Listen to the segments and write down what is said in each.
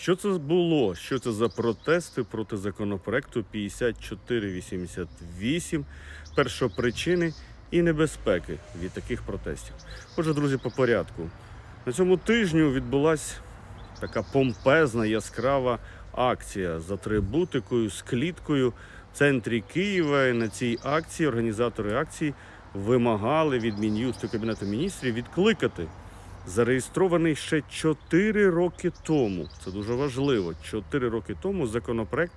Що це було? Що це за протести проти законопроекту 5488, першопричини і небезпеки від таких протестів? Отже, друзі, по порядку. На цьому тижню відбулася така помпезна, яскрава акція з атрибутикою, з кліткою в центрі Києва. І на цій акції організатори акції вимагали від Мін'юсту Кабінету міністрів відкликати зареєстрований ще 4 роки тому. Це дуже важливо. 4 роки тому законопроект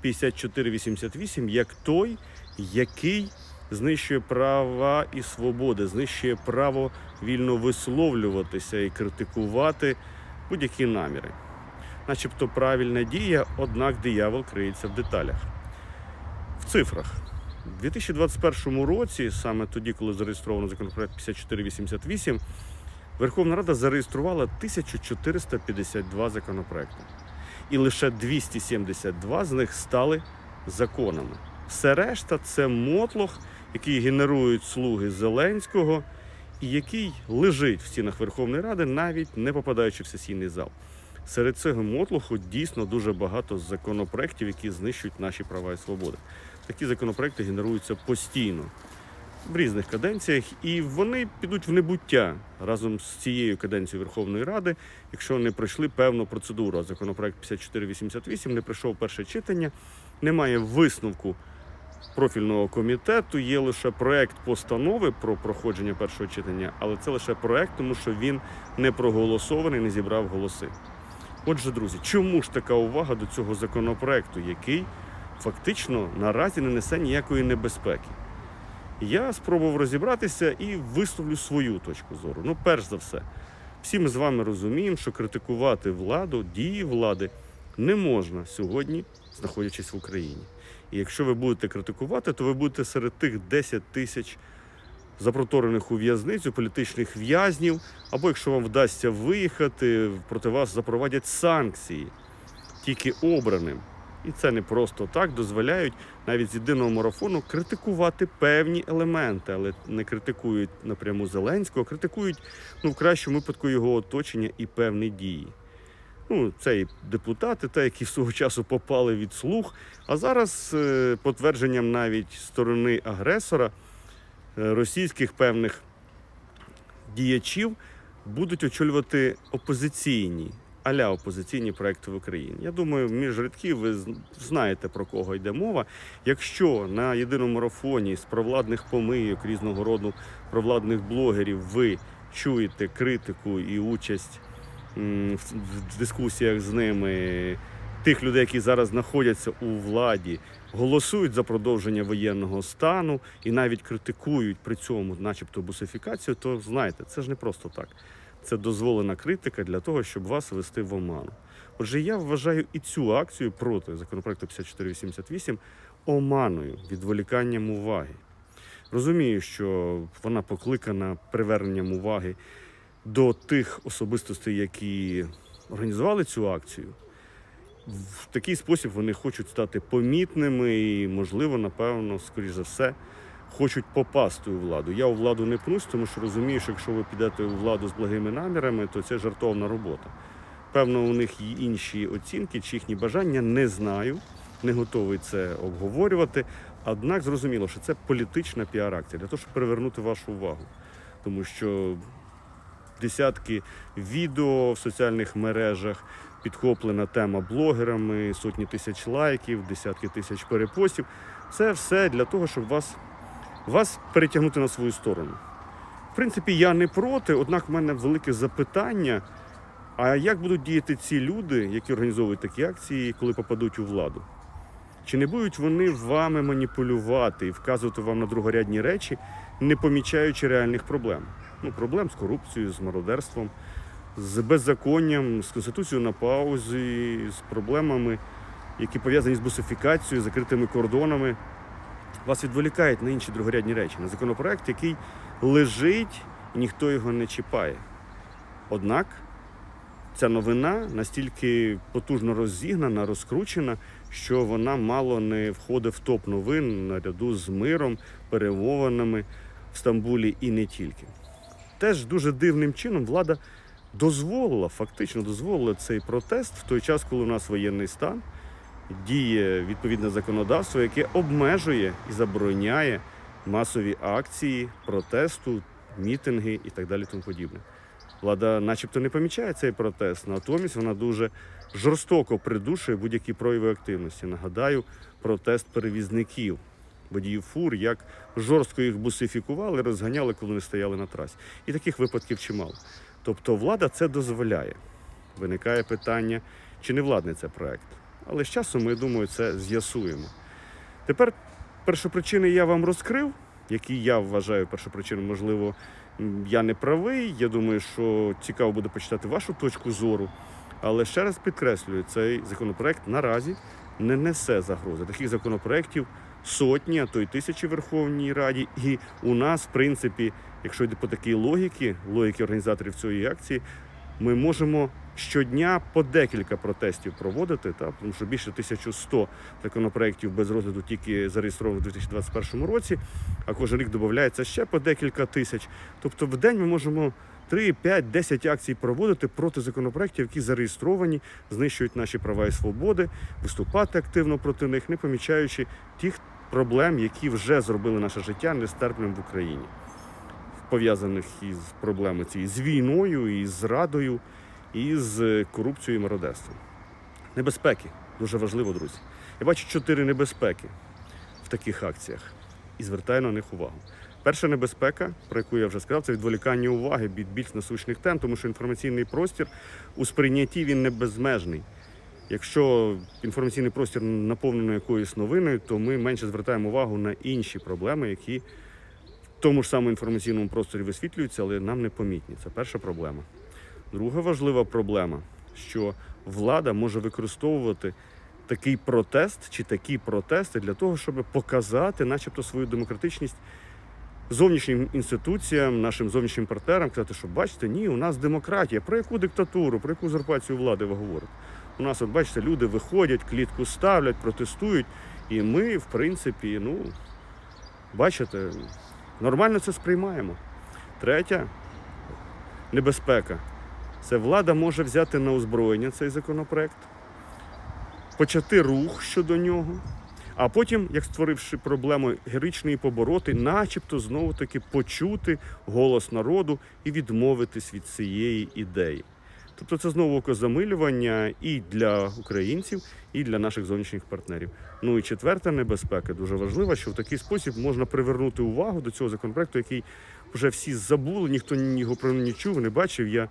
5488 як той, який знищує права і свободи, знищує право вільно висловлюватися і критикувати будь-які наміри. Начебто правильна дія, однак диявол криється в деталях. В цифрах. У 2021 році, саме тоді, коли зареєстровано законопроект 5488, Верховна Рада зареєструвала 1452 законопроекти. І лише 272 з них стали законами. Все решта це мотлох, який генерують слуги Зеленського, і який лежить в стінах Верховної Ради, навіть не попадаючи в сесійний зал. Серед цього мотлоху дійсно дуже багато законопроєктів, які знищують наші права і свободи. Такі законопроекти генеруються постійно в різних каденціях, і вони підуть в небуття разом з цією каденцією Верховної Ради, якщо не пройшли певну процедуру. Законопроект 5488 не пройшов перше читання, немає висновку профільного комітету. Є лише проект постанови про проходження першого читання, але це лише проект, тому що він не проголосований, не зібрав голоси. Отже, друзі, чому ж така увага до цього законопроекту, який фактично наразі не несе ніякої небезпеки? Я спробував розібратися і висловлю свою точку зору. Ну, перш за все, всі ми з вами розуміємо, що критикувати владу, дії влади не можна сьогодні, знаходячись в Україні. І якщо ви будете критикувати, то ви будете серед тих 10 тисяч запроторених у в'язницю політичних в'язнів, або якщо вам вдасться виїхати, проти вас запровадять санкції тільки обраним. І це не просто так дозволяють навіть з єдиного марафону критикувати певні елементи, але не критикують напряму Зеленського, критикують ну в кращому випадку його оточення і певні дії. Ну, це і депутати, та які свого часу попали від слуг. А зараз е, потвердженням навіть сторони агресора е, російських певних діячів будуть очолювати опозиційні аля опозиційні проекти в Україні. Я думаю, між рядків ви знаєте про кого йде мова. Якщо на єдиному марафоні з провладних помийок різного роду провладних блогерів ви чуєте критику і участь в дискусіях з ними. Тих людей, які зараз знаходяться у владі, голосують за продовження воєнного стану і навіть критикують при цьому, начебто, бусифікацію, то знаєте, це ж не просто так. Це дозволена критика для того, щоб вас вести в оману. Отже, я вважаю і цю акцію проти законопроекту 5488 оманою, відволіканням уваги. Розумію, що вона покликана приверненням уваги до тих особистостей, які організували цю акцію. В такий спосіб вони хочуть стати помітними і, можливо, напевно, скоріш за все, хочуть попасти у владу. Я у владу не пнусь, тому що розумію, що якщо ви підете у владу з благими намірами, то це жартовна робота. Певно, у них є інші оцінки чи їхні бажання, не знаю, не готовий це обговорювати. Однак зрозуміло, що це політична піар-акція для того, щоб привернути вашу увагу. Тому що десятки відео в соціальних мережах, підхоплена тема блогерами, сотні тисяч лайків, десятки тисяч перепостів. Це все для того, щоб вас, вас перетягнути на свою сторону. В принципі, я не проти, однак в мене велике запитання. А як будуть діяти ці люди, які організовують такі акції, коли попадуть у владу? Чи не будуть вони вами маніпулювати і вказувати вам на другорядні речі, не помічаючи реальних проблем? Ну, проблем з корупцією, з мародерством, з беззаконням, з конституцією на паузі, з проблемами, які пов'язані з бусифікацією, закритими кордонами. Вас відволікають на інші другорядні речі, на законопроект, який лежить і ніхто його не чіпає. Однак ця новина настільки потужно розігнана, розкручена, що вона мало не входить в топ новин наряду з миром, перемовинами в Стамбулі і не тільки. Теж дуже дивним чином влада дозволила, фактично дозволила цей протест в той час, коли у нас воєнний стан, діє відповідне законодавство, яке обмежує і забороняє масові акції протесту, мітинги і так далі. Тому подібне. Влада, начебто, не помічає цей протест, натомість вона дуже жорстоко придушує будь-які прояви активності. Нагадаю, протест перевізників, водіїв фур, як жорстко їх бусифікували, розганяли, коли вони стояли на трасі. І таких випадків чимало. Тобто влада це дозволяє. Виникає питання, чи не владний це проект. Але з часом, ми думаю, це з'ясуємо. Тепер першопричини я вам розкрив, які я вважаю першопричиною, можливо, я не правий. Я думаю, що цікаво буде почитати вашу точку зору. Але ще раз підкреслюю, цей законопроект наразі не несе загрози. Таких законопроєктів сотні, а то й тисячі в Верховній Раді. І у нас, в принципі, якщо йде по такій логіки, логіки організаторів цієї акції, ми можемо щодня по декілька протестів проводити, та, тому що більше 1100 законопроєктів без розгляду тільки зареєстровано у 2021 році, а кожен рік додається ще по декілька тисяч. Тобто в день ми можемо 3, 5, 10 акцій проводити проти законопроєктів, які зареєстровані, знищують наші права і свободи, виступати активно проти них, не помічаючи тих проблем, які вже зробили наше життя нестерпним в Україні, пов'язаних із проблемами цією з війною, і з зрадою, і з корупцією і мародерством. Небезпеки дуже важливо, друзі. Я бачу чотири небезпеки в таких акціях і звертаю на них увагу. Перша небезпека, про яку я вже сказав, це відволікання уваги від більш насущних тем, тому що інформаційний простір у сприйнятті він не безмежний. Якщо інформаційний простір наповнений якоюсь новиною, то ми менше звертаємо увагу на інші проблеми, які тому ж самому інформаційному просторі висвітлюються, але нам не помітні. Це перша проблема. Друга важлива проблема, що влада може використовувати такий протест чи такі протести для того, щоб показати, начебто, свою демократичність зовнішнім інституціям, нашим зовнішнім партнерам, сказати, що бачите, ні, у нас демократія. Про яку диктатуру, про яку узурпацію влади ви говорите? У нас, от бачите, люди виходять, клітку ставлять, протестують, і ми, в принципі, ну, бачите, нормально це сприймаємо. Третя небезпека це влада може взяти на озброєння цей законопроект, почати рух щодо нього, а потім, як створивши проблему героїчно її побороти, начебто знову таки почути голос народу і відмовитись від цієї ідеї. Тобто це знову окозамилювання і для українців, і для наших зовнішніх партнерів. Ну і четверта небезпека дуже важлива, що в такий спосіб можна привернути увагу до цього законопроекту, який вже всі забули, ніхто його про не чув, не бачив. Я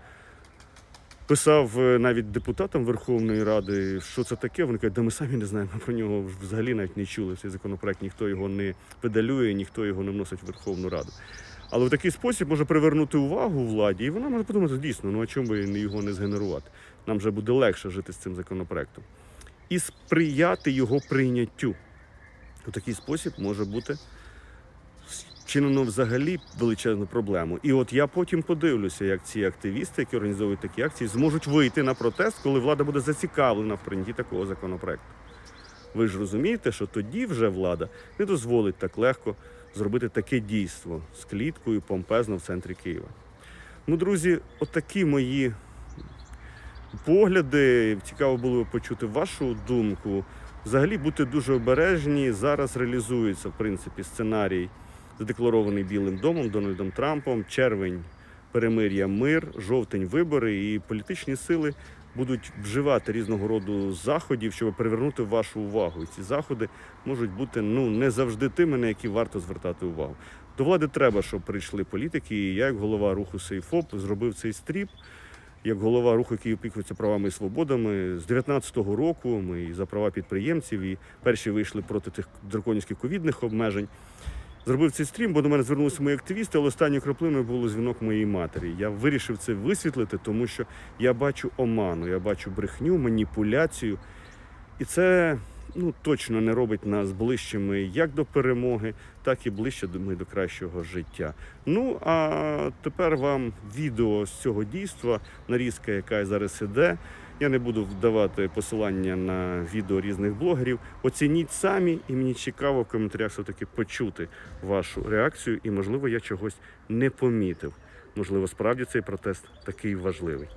писав е, навіть депутатам Верховної Ради, що це таке. Вони кажуть, да ми самі не знаємо, про нього взагалі навіть не чули. Цей законопроект ніхто його не педалює, ніхто його не вносить в Верховну Раду. Але в такий спосіб може привернути увагу владі, і вона може подумати, дійсно, ну а чому би його не згенерувати? Нам вже буде легше жити з цим законопроектом. І сприяти його прийняттю. У такий спосіб може бути вчинено взагалі величезну проблему. І от я потім подивлюся, як ці активісти, які організовують такі акції, зможуть вийти на протест, коли влада буде зацікавлена в прийнятті такого законопроекту. Ви ж розумієте, що тоді вже влада не дозволить так легко зробити таке дійство з кліткою помпезно в центрі Києва. Ну, друзі, отакі мої погляди. Цікаво було почути вашу думку. Взагалі бути дуже обережні. Зараз реалізується, в принципі, сценарій, задекларований Білим домом, Дональдом Трампом. Червень перемир'я, мир, жовтень вибори, і політичні сили будуть вживати різного роду заходів, щоб привернути вашу увагу. І ці заходи можуть бути ну не завжди тими, на які варто звертати увагу. До влади треба, щоб прийшли політики. І я, як голова руху Сейфоп, зробив цей стріп. Як голова руху, який опікується правами і свободами, з 19-го року ми і за права підприємців, і перші вийшли проти тих драконівських ковідних обмежень. Зробив цей стрім, бо до мене звернулися мої активісти, але останньою краплиною був дзвінок моєї матері. Я вирішив це висвітлити, тому що я бачу оману, я бачу брехню, маніпуляцію. І це ну, точно не робить нас ближчими як до перемоги, так і ближче ми до кращого життя. Ну а тепер вам відео з цього дійства, нарізка, яка зараз іде. Я не буду вдавати посилання на відео різних блогерів. Оцініть самі, і мені цікаво в коментарях все-таки почути вашу реакцію, і можливо я чогось не помітив. Можливо, справді цей протест такий важливий.